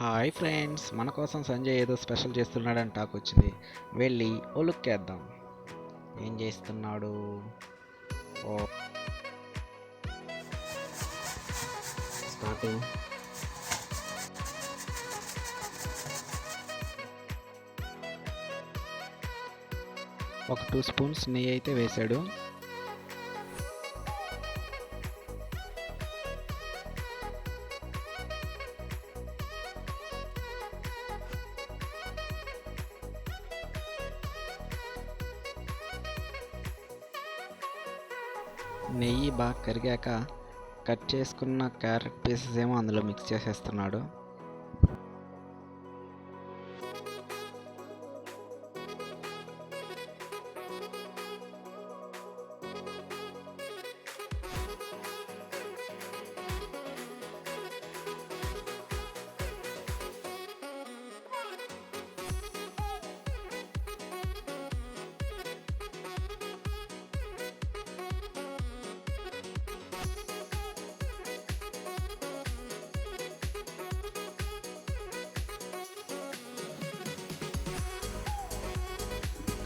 Hi friends మన కోసం సంజయ్ ఏదో స్పెషల్ చేస్తున్నాడని టాక్ వచ్చింది. వెళ్ళి ఓ లుక్ వేద్దాం. ఏం చేస్తున్నాడు? ఓ. స్టార్టింగ్ ఒక టూ స్పూన్స్ నెయ్యి అయితే వేశాడు నెయ్యి బాగా కరిగాక కట్ చేసుకున్న క్యారెట్ పీసెస్ ఏమో అందులో మిక్స్ చేసేస్తున్నాడు.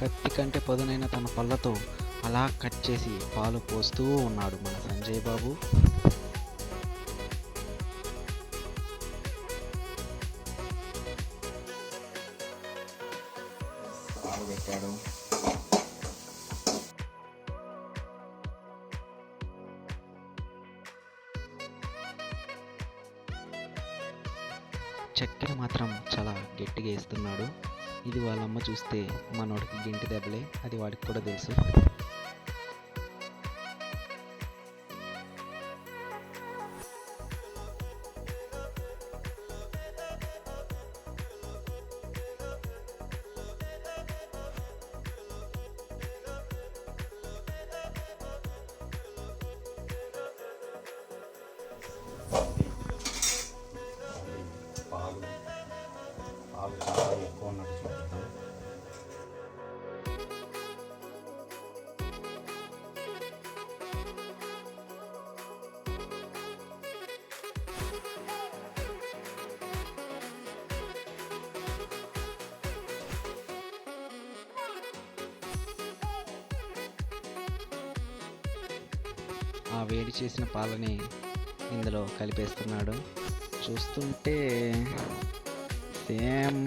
కత్తి కంటే పదునైన తన పళ్ళతో అలా కట్ చేసి పాలు పోస్తూ ఉన్నాడు మన సంజయ్ బాబు. పాలు పెట్టాడు. చక్కెర మాత్రం చాలా గట్టిగా వేస్తున్నాడు. ఇది వాళ్ళమ్మ చూస్తే మనోడికి గింటి దెబ్బలే అది వాడికి కూడా తెలుసు. చాలా ఎక్కువ ఉన్నట్టు ఆ వేడి చేసిన పాలని ఇందులో కలిపేస్తున్నాడు. చూస్తుంటే సేమ్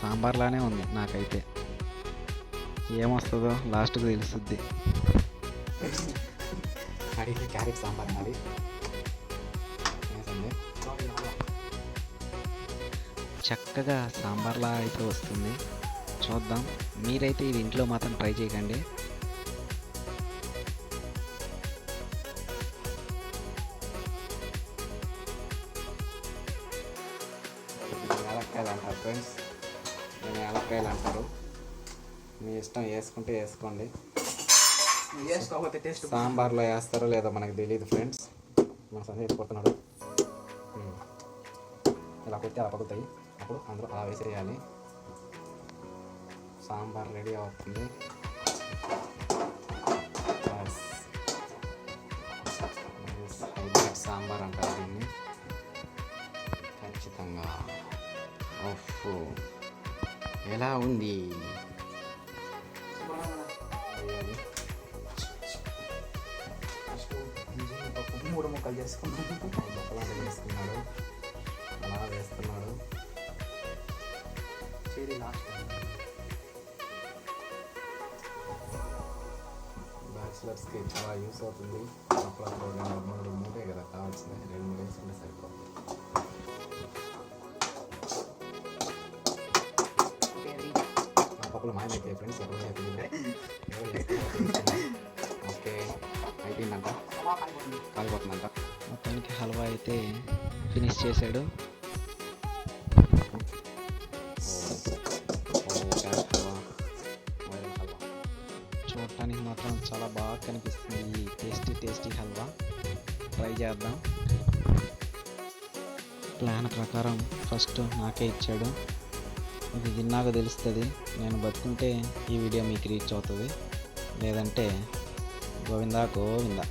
సాంబార్లానే ఉంది నాకైతే. ఏమొస్తుందో లాస్ట్కి తెలుస్తుంది క్యారెట్ సాంబార్ అది చక్కగా సాంబార్లా అయితే వస్తుంది. చూద్దాం. మీరైతే ఇది ఇంట్లో మాత్రం ట్రై చేయకండి. ఏలక్కాయలు అంటారు ఫ్రెండ్స్. నేను ఏలక్కాయలు అంటారు మీ ఇష్టం వేసుకుంటే వేసుకోండి. వేసుకోకపోతే టేస్ట్ సాంబార్లో వేస్తారో లేదో మనకు తెలియదు ఫ్రెండ్స్. మన కొడుతున్నాడు. ఉమ్. ఇలా కొట్టి అలా పగులుతాయి. అప్పుడు అందులో అలా వేసేయాలి. సాంబార్ రెడీ అవుతుంది. సాంబార్ అంటారు. ఓఫ్ ఎలా ఉంది? మూడు ముక్కలు చేసుకున్నాడు బొక్కలాంటి వేస్తున్నాడు అలా వేస్తున్నాడు చేరి లాస్ట్ బ్యాచిలర్స్కి చాలా యూస్ అవుతుంది. అప్పుడు మా పప్పులు ఫ్రెండ్స్ ఎవరు అయిపోయింది ఓకే అయిపోయిందంట? కాలిపోతుందంట? మొత్తానికి హల్వా అయితే ఫినిష్ చేశాడు. చూడటానికి మాత్రం చాలా బాగా కనిపిస్తుంది ఈ టేస్టీ టేస్టీ హల్వా. ట్రై చేద్దాం. ప్లాన్ ప్రకారం ఫస్ట్ నాకే ఇచ్చాడు. ఇది విన్నాక తెలుస్తుంది. నేను బతుకుంటే ఈ వీడియో మీకు రీచ్ అవుతుంది. లేదంటే గోవిందా గోవిందా.